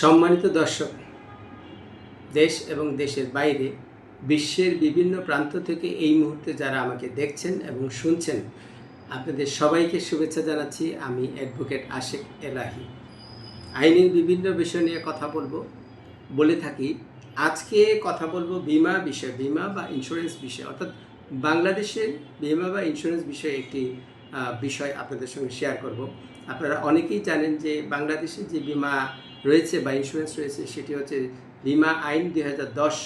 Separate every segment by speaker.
Speaker 1: সম্মানিত দর্শক, দেশ এবং দেশের বাইরে বিশ্বের বিভিন্ন প্রান্ত থেকে এই মুহূর্তে যারা আমাকে দেখছেন এবং শুনছেন, আপনাদের সবাইকে শুভেচ্ছা জানাচ্ছি। আমি অ্যাডভোকেট আশেক এলাহি। আইনের বিভিন্ন বিষয় নিয়ে কথা বলব, বলে থাকি। আজকে কথা বলব বিমা বিষয়, বিমা বা ইন্স্যুরেন্স বিষয়। অর্থাৎ বাংলাদেশের বিমা বা ইন্স্যুরেন্স বিষয়ে একটি বিষয় আপনাদের সঙ্গে শেয়ার করব। আপনারা অনেকেই জানেন যে বাংলাদেশে যে বিমা রয়েছে বা ইন্স্যুরেন্স রয়েছে, সেটি হচ্ছে বিমা আইন দুই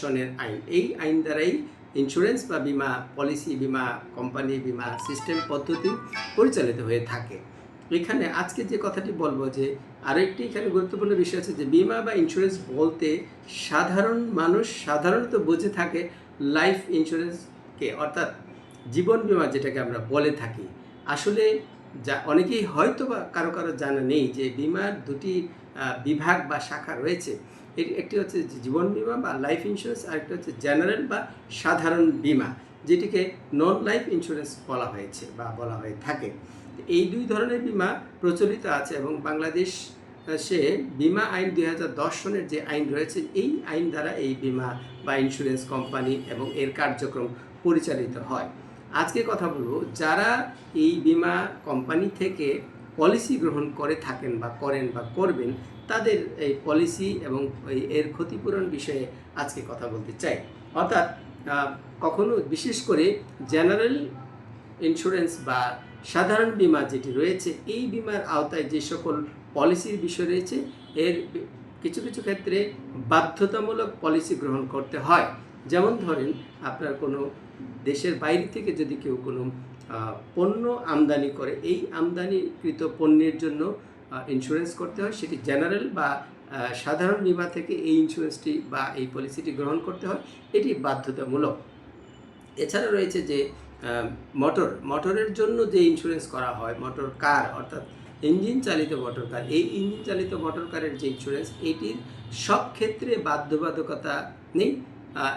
Speaker 1: সনের আইন। এই আইন দ্বারাই ইন্স্যুরেন্স বা বিমা পলিসি বিমা কোম্পানি বিমা সিস্টেম পদ্ধতি পরিচালিত হয়ে থাকে। এখানে আজকে যে কথাটি বলব যে, আরেকটি এখানে গুরুত্বপূর্ণ বিষয় আছে যে, বিমা বা ইন্স্যুরেন্স বলতে সাধারণ মানুষ সাধারণত বুঝে থাকে লাইফ ইন্স্যুরেন্সকে অর্থাৎ জীবন বিমা যেটাকে আমরা বলে থাকি। আসলে যা অনেকেই হয়তো বা কারও কারও জানা নেই যে বিমার দুটি বিভাগ বা শাখা রয়েছে। এর একটি হচ্ছে জীবন বিমা বা লাইফ ইন্স্যুরেন্স আরেকটি হচ্ছে জেনারেল বা সাধারণ বিমা, যেটিকে নন লাইফ ইন্স্যুরেন্স বলা হয়েছে বা বলা হয়ে থাকে। এই দুই ধরনের বিমা প্রচলিত আছে এবং বাংলাদেশ সে বিমা আইন দুই হাজার দশ সনের যে আইন রয়েছে, এই আইন দ্বারা এই বিমা বা ইন্স্যুরেন্স কোম্পানি এবং এর কার্যক্রম পরিচালিত হয়। আজকে কথা বলব, যারা এই বিমা কোম্পানি থেকে পলিসি গ্রহণ করে থাকেন বা করেন বা করবেন, তাদের এই পলিসি এবং এর ক্ষতিপূরণ বিষয়ে আজকে কথা বলতে চাই। অর্থাৎ কখনো বিশেষ করে জেনারেল ইন্স্যুরেন্স বা সাধারণ বিমা যেটি রয়েছে, এই বিমার আওতায় যে সকল পলিসির বিষয় রয়েছে, এর কিছু কিছু ক্ষেত্রে বাধ্যতামূলক পলিসি গ্রহণ করতে হয়। যেমন ধরেন আপনার কোনো দেশের বাইরে থেকে যদি কেউ কোনো পণ্য আমদানি করে, এই আমদানিকৃত পণ্যের জন্য ইন্স্যুরেন্স করতে হয়, সেটি জেনারেল বা সাধারণ বিমা থেকে এই ইন্স্যুরেন্সটি বা এই পলিসিটি গ্রহণ করতে হয়, এটি বাধ্যতামূলক। এছাড়া রয়েছে যে মোটর মোটরের জন্য যে ইন্স্যুরেন্স করা হয় মোটর কার অর্থাৎ ইঞ্জিন চালিত মোটর কার এই ইঞ্জিন চালিত মোটর কারের যে ইন্স্যুরেন্স এটির সব ক্ষেত্রে বাধ্যবাধকতা নেই।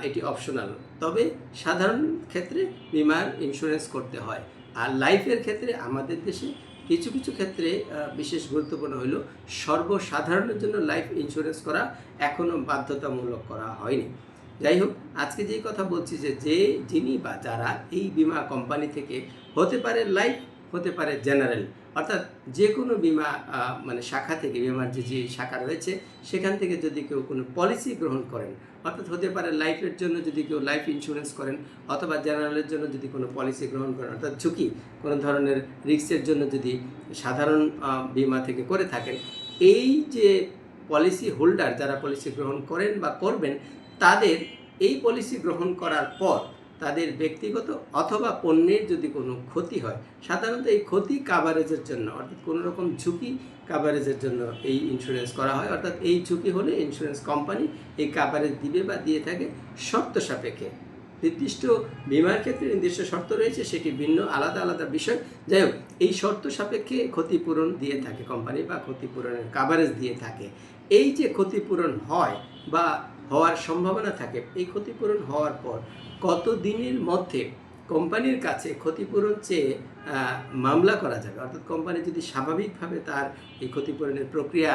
Speaker 1: এটি অপশনাল তবে সাধারণ ক্ষেত্রে বিমার ইন্স্যুরেন্স করতে হয়। আর লাইফের ক্ষেত্রে আমাদের দেশে কিছু কিছু ক্ষেত্রে বিশেষ গুরুত্বপূর্ণ হলো সর্বসাধারণের জন্য লাইফ ইন্স্যুরেন্স করা এখনও বাধ্যতামূলক করা হয়নি। যাই হোক, আজকে যেই কথা বলছি যে যে যিনি বা যারা এই বিমা কোম্পানি থেকে হতে পারে লাইফ হতে পারে জেনারেল অর্থাৎ যে কোনো বিমা মানে শাখা থেকে, বিমার যে যে শাখা রয়েছে, সেখান থেকে যদি কেউ কোনো পলিসি গ্রহণ করেন, অর্থাৎ হতে পারে লাইফের জন্য যদি কেউ লাইফ ইন্স্যুরেন্স করেন, অথবা জেনারেলের জন্য যদি কোনো পলিসি গ্রহণ করেন, অর্থাৎ ঝুঁকি, কোনো ধরনের রিস্কের জন্য যদি সাধারণ বিমা থেকে করে থাকেন, এই যে পলিসি হোল্ডার যারা পলিসি গ্রহণ করেন বা করবেন, তাদের এই পলিসি গ্রহণ করার পর তাদের ব্যক্তিগত অথবা পণ্যের যদি কোনো ক্ষতি হয়, সাধারণত এই ক্ষতি কাভারেজের জন্য, অর্থাৎ কোনো রকম ঝুঁকি কাভারেজের জন্য এই ইন্স্যুরেন্স করা হয়। অর্থাৎ এই ঝুঁকি হলে ইন্স্যুরেন্স কোম্পানি এই কাভারেজ দিবে বা দিয়ে থাকে শর্ত সাপেক্ষে। নির্দিষ্ট বিমার ক্ষেত্রে নির্দিষ্ট শর্ত রয়েছে, সেটি ভিন্ন, আলাদা আলাদা বিষয়। যাই হোক, এই শর্ত সাপেক্ষে ক্ষতিপূরণ দিয়ে থাকে কোম্পানি বা ক্ষতিপূরণের কাভারেজ দিয়ে থাকে। এই যে ক্ষতিপূরণ হয় বা হওয়ার সম্ভাবনা থাকে। এই ক্ষতিপূরণ হওয়ার পর কত দিনের মধ্যে কোম্পানির কাছে ক্ষতিপূরণ চেয়ে মামলা করা যাবে? অর্থাৎ কোম্পানি যদি স্বাভাবিকভাবে তার এই ক্ষতিপূরণের প্রক্রিয়া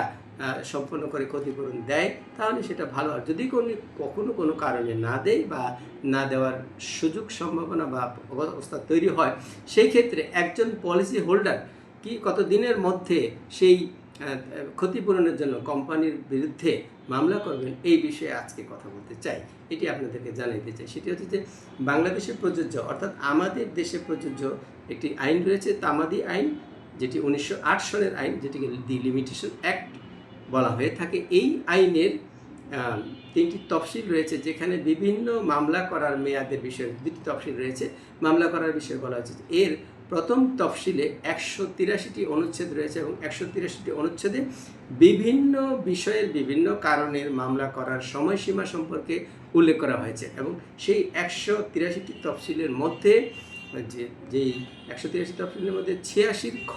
Speaker 1: সম্পন্ন করে ক্ষতিপূরণ দেয়, তাহলে সেটা ভালো। আর যদি কোনো, কখনো কোনো কারণে না দেয় বা না দেওয়ার সুযোগ সম্ভাবনা বা অবস্থা তৈরি হয়, সেই ক্ষেত্রে একজন পলিসি হোল্ডার কি কত দিনের মধ্যে সেই ক্ষতিপূরণের জন্য কোম্পানির বিরুদ্ধে মামলা করবেন, এই বিষয়ে আজকে কথা বলতে চাই। এটি আপনাদেরকে জানাইতে চাই। সেটি হচ্ছে যে বাংলাদেশে প্রযোজ্য, অর্থাৎ আমাদের দেশে প্রযোজ্য একটি আইন রয়েছে, তামাদি আইন, যেটি উনিশশো আট সনের আইন, যেটিকে দি লিমিটেশন অ্যাক্ট বলা হয়ে থাকে। এই আইনের তিনটি তফসিল রয়েছে, যেখানে বিভিন্ন মামলা করার মেয়াদের বিষয়ে দুটি তফসিল রয়েছে। মামলা করার বিষয়ে বলা হয়েছে এর প্রথম তফসিলে একশো তিরাশিটি অনুচ্ছেদ রয়েছে এবং একশো তিরাশিটি অনুচ্ছেদে বিভিন্ন বিষয়ের বিভিন্ন কারণের মামলা করার সময়সীমা সম্পর্কে উল্লেখ করা হয়েছে এবং সেই একশো তিরাশিটি তফসিলের মধ্যে যে, যেই একশো তিরাশি তফসিলের মধ্যে ছিয়াশির খ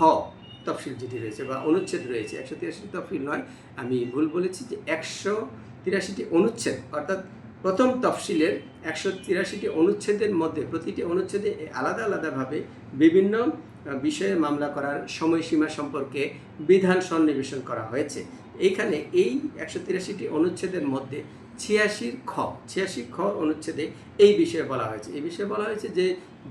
Speaker 1: তফসিল যেটি রয়েছে বা অনুচ্ছেদ রয়েছে, একশো তিরাশি তফসিল নয়, আমি ভুল বলেছি যে একশো তিরাশিটি অনুচ্ছেদ, অর্থাৎ প্রথম তফসিলের একশো তিরাশিটি অনুচ্ছেদের মধ্যে প্রতিটি অনুচ্ছেদে আলাদা আলাদাভাবে বিভিন্ন বিষয়ে মামলা করার সময়সীমা সম্পর্কে বিধান সন্নিবেশন করা হয়েছে। এইখানে এই একশো তিরাশিটি অনুচ্ছেদের মধ্যে ছিয়াশির খ। ছিয়াশি খ অনুচ্ছেদে এই বিষয়ে বলা হয়েছে। এই বিষয়ে বলা হয়েছে যে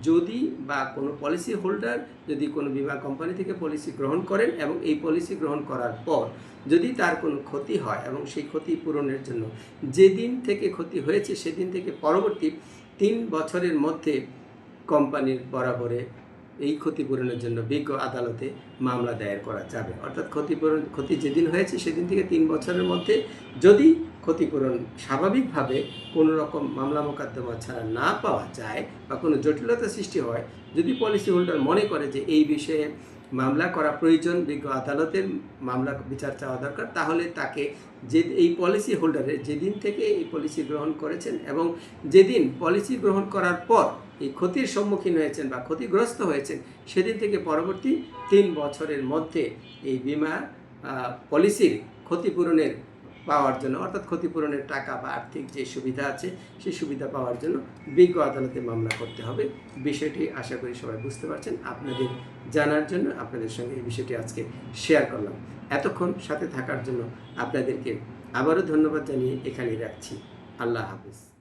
Speaker 1: যদি বা কোনো পলিসি হোল্ডার যদি কোনো বিমা কোম্পানি থেকে পলিসি গ্রহণ করেন এবং এই পলিসি গ্রহণ করার পর যদি তার কোনো ক্ষতি হয় এবং সেই ক্ষতি পূরণের জন্য যেদিন থেকে ক্ষতি হয়েছে সেদিন থেকে পরবর্তী তিন বছরের মধ্যে কোম্পানির বরাবরে এই ক্ষতিপূরণের জন্য বিজ্ঞ আদালতে মামলা দায়ের করা যাবে। অর্থাৎ ক্ষতিপূরণ ক্ষতি যেদিন হয়েছে সেদিন থেকে তিন বছরের মধ্যে যদি ক্ষতিপূরণ স্বাভাবিকভাবে কোনো রকম মামলা মোকদ্দমা ছাড়া না পাওয়া যায় বা কোনো জটিলতা সৃষ্টি হয়, যদি পলিসি হোল্ডার মনে করে যে এই বিষয়ে মামলা করা প্রয়োজন, বিজ্ঞ আদালতের মামলা বিচার চাওয়া দরকার, তাহলে তাকে যে এই পলিসি হোল্ডারের যেদিন থেকে এই পলিসি গ্রহণ করেছেন এবং যেদিন পলিসি গ্রহণ করার পর এই ক্ষতির সম্মুখীন হয়েছেন বা ক্ষতিগ্রস্ত হয়েছেন, সেদিন থেকে পরবর্তী তিন বছরের মধ্যে এই বিমা পলিসির ক্ষতিপূরণের পাওয়ার জন্য, অর্থাৎ ক্ষতিপূরণের টাকা বা আর্থিক যে সুবিধা আছে, সেই সুবিধা পাওয়ার জন্য বিজ্ঞ আদালতে মামলা করতে হবে। বিষয়টি আশা করি সবাই বুঝতে পারছেন। আপনাদের জানার জন্য আপনাদের সঙ্গে এই বিষয়টি আজকে শেয়ার করলাম। এতক্ষণ সাথে থাকার জন্য আপনাদেরকে আবারও ধন্যবাদ জানিয়ে এখানেই রাখছি। আল্লাহ হাফিজ।